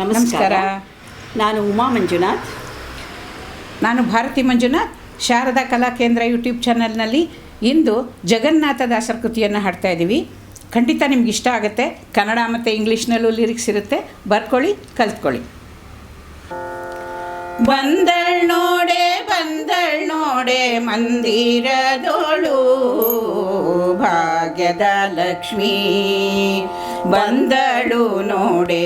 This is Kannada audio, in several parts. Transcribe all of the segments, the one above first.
ನಮಸ್ಕಾರ. ನಾನು ಉಮಾ ಮಂಜುನಾಥ್. ನಾನು ಭಾರತಿ ಮಂಜುನಾಥ್. ಶಾರದಾ ಕಲಾ ಕೇಂದ್ರ ಯೂಟ್ಯೂಬ್ ಚಾನಲ್ನಲ್ಲಿ ಇಂದು ಜಗನ್ನಾಥ ದಾಸರ ಕೃತಿಯನ್ನು ಹಾಡ್ತಾ ಇದ್ದೀವಿ. ಖಂಡಿತ ನಿಮ್ಗೆ ಇಷ್ಟ ಆಗುತ್ತೆ. ಕನ್ನಡ ಮತ್ತು ಇಂಗ್ಲೀಷ್ನಲ್ಲೂ ಲಿರಿಕ್ಸ್ ಇರುತ್ತೆ. ಬರ್ಕೊಳ್ಳಿ ಕಲ್ತ್ಕೊಳ್ಳಿ. ಬಂದಳ್ ನೋಡೆ ಬಂದಳ್ ನೋಡೆ ಮಂದಿರದೋಳು. ಭಾಗ್ಯದ ಲಕ್ಷ್ಮೀ. ಬಂದಳು ನೋಡೆ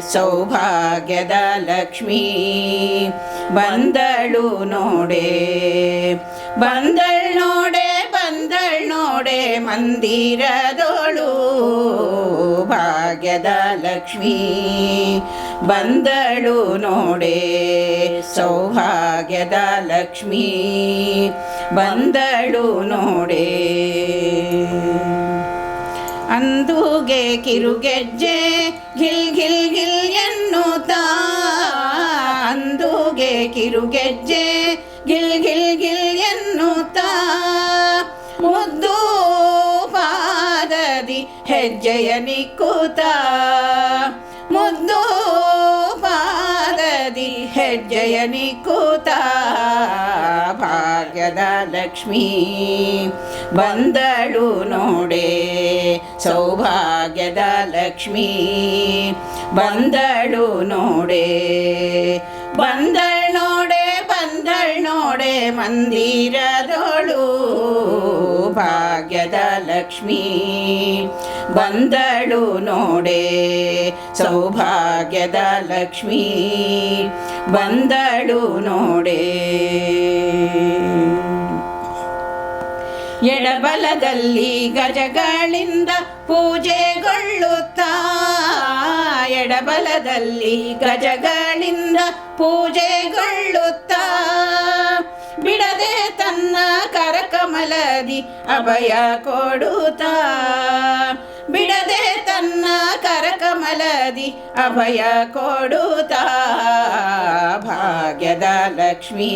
ಸೌಭಾಗ್ಯದ ಲಕ್ಷ್ಮೀ. ಬಂದಳು ನೋಡೆ, ಬಂದಳ್ ನೋಡೆ ಬಂದಳ್ ನೋಡೆ ಮಂದಿರದೋಳು. ಭಾಗ್ಯದ ಲಕ್ಷ್ಮೀ, ಬಂದಳು ನೋಡೆ ಸೌಭಾಗ್ಯದ ಲಕ್ಷ್ಮೀ. ಬಂದಳು ನೋಡೆ ಅಂದುಗೆ ಕಿರುಗೆಜ್ಜೆ ಗಿಲ್ ಗಿಲ್ ಗಿಲ್ ಎನ್ನುತ್ತಾ. ಅಂದೂಗೆ ಕಿರುಗೆಜ್ಜೆ ಗಿಲ್ ಗಿಲ್ ಗಿಲ್ ಎನ್ನುತ್ತಾ. ಮುದ್ದು ಪಾದದಿ ಹೆಜ್ಜೆಯ ನಿಕ್ಕುತ್ತ. ಭಾಗ್ಯದ ಲಕ್ಷ್ಮೀ. ಬಂದಳು ನೋಡೆ, ಸೌಭಾಗ್ಯದ ಲಕ್ಷ್ಮೀ. ಬಂದಳು ನೋಡೆ, ಬಂದಳ್ ನೋಡೆ ಬಂದಳ್ ನೋಡೆ, ಮಂದಿರದೋಳು ಭಾಗ್ಯದ ಲಕ್ಷ್ಮೀ. ಬಂದಳು ನೋಡೆ, ಸೌಭಾಗ್ಯದ ಲಕ್ಷ್ಮೀ. ಬಂದಳು ನೋಡೆ. ಎಡಬಲದಲ್ಲಿ ಗಜಗಳಿಂದ ಪೂಜೆಗೊಳ್ಳುತ್ತಾ? ಎಡಬಲದಲ್ಲಿ ಗಜಗಳಿಂದ ಪೂಜೆಗೊಳ್ಳುತ್ತಾ? ಬಿಡದೆ ಕರಕಮಲದಿ ಅಭಯ ಕೊಡುತ್ತ. ಬಿಡದೆ ತನ್ನ ಕರಕಮಲದಿ ಅಭಯ ಕೊಡುತ್ತ. ಭಾಗ್ಯದ ಲಕ್ಷ್ಮೀ,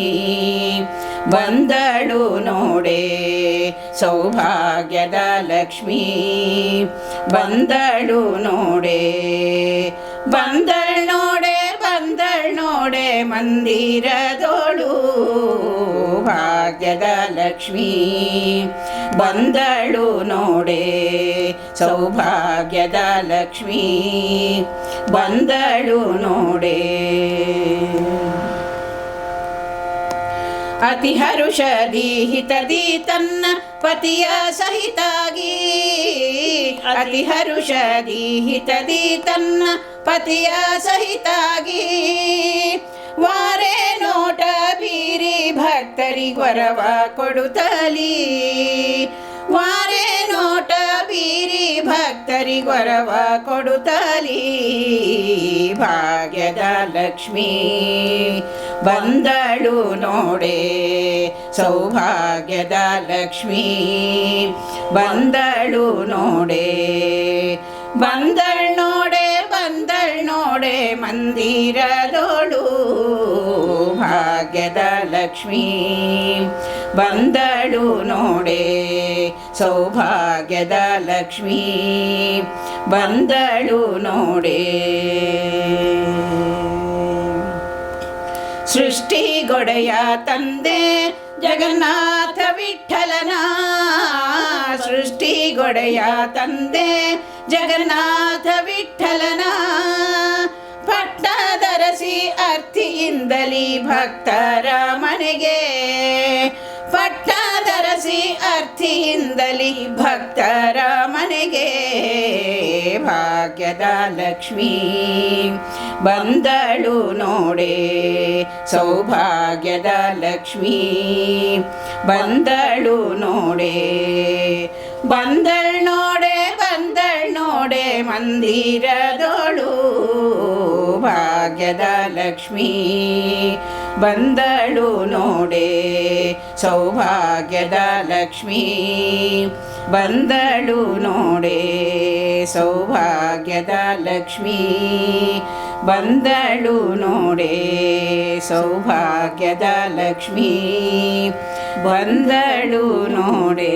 ಬಂದಳು ನೋಡೆ ಸೌಭಾಗ್ಯದ ಲಕ್ಷ್ಮೀ. ಬಂದಳು ನೋಡೆ, ಬಂದಳ್ ನೋಡೆ ಬಂದಳ್ ನೋಡೆ ಮಂದಿರದೋಳು. ಭಾಗ್ಯದ ಲಕ್ಷ್ಮೀ ಬಂದಳು ನೋಡೆ ಸೌಭಾಗ್ಯದ ಲಕ್ಷ್ಮೀ ಬಂದಳು ನೋಡೆ. ಅತಿ ಹರುಷದಿ ಹಿತದಿ ತನ್ನ ಪತಿಯ ಸಹಿತಾಗಿ. ಅತಿ ಹರುಷದಿ ಹಿತದಿ ತನ್ನ ಪತಿಯ ಸಹಿತಾಗಿ. ವಾರೆ ನೋಟ ಬೀರಿ ಭಕ್ತರಿಗೊರವ ಕೊಡುತ್ತಲಿ. ವಾರೆ ನೋಟ ಬೀರಿ ಭಕ್ತರಿಗೊರವ ಕೊಡುತ್ತಲಿ. ಭಾಗ್ಯದ ಲಕ್ಷ್ಮೀ, ಬಂದಳು ನೋಡೆ. ಸೌಭಾಗ್ಯದ ಲಕ್ಷ್ಮೀ, ಬಂದಳು ನೋಡೆ. ಬಂದಳ್ ನೋಡೆ ಬಂದಳ್ ನೋಡೆ, ಮಂದಿರದೋಳು. ಭಾಗ್ಯದ ಲಕ್ಷ್ಮೀ ಬಂದಳು ನೋಡೆ ಸೌಭಾಗ್ಯದ ಲಕ್ಷ್ಮೀ ಬಂದಳು ನೋಡೆ. ಸೃಷ್ಟಿಗೊಡೆಯ ತಂದೆ ಜಗನ್ನಾಥ ವಿಠಲನ. ಸೃಷ್ಟಿಗೊಡೆಯ ತಂದೆ ಜಗನ್ನಾಥ ವಿಠಲನ. ಪಟ್ಟದರಸಿ ಅರ್ಥಿಯಿಂದಲಿ ಭಕ್ತರ ಮನೆಗೆ. ಪಟ್ಟದರಸಿ ಅರ್ಥಿಯಿಂದಲಿ ಭಕ್ತರ ಮನೆಗೆ. ಭಾಗ್ಯದ ಲಕ್ಷ್ಮೀ, ಬಂದಳು ನೋಡೆ. ಸೌಭಾಗ್ಯದ ಲಕ್ಷ್ಮೀ, ಬಂದಳು ನೋಡೆ. ಬಂದಳ್ ನೋಡೆ ಬಂದಳ್ ನೋಡೆ, ಮಂದಿರದೋಳು. ಭಾಗ್ಯದ ಲಕ್ಷ್ಮೀ ಬಂದಳು ನೋಡೆ ಸೌಭಾಗ್ಯದ ಲಕ್ಷ್ಮೀ ಬಂದಳು ನೋಡೆ ಸೌಭಾಗ್ಯದ ಲಕ್ಷ್ಮೀ ಬಂದಳು ನೋಡೆ ಸೌಭಾಗ್ಯದ ಲಕ್ಷ್ಮೀ ಬಂದಳು ನೋಡೆ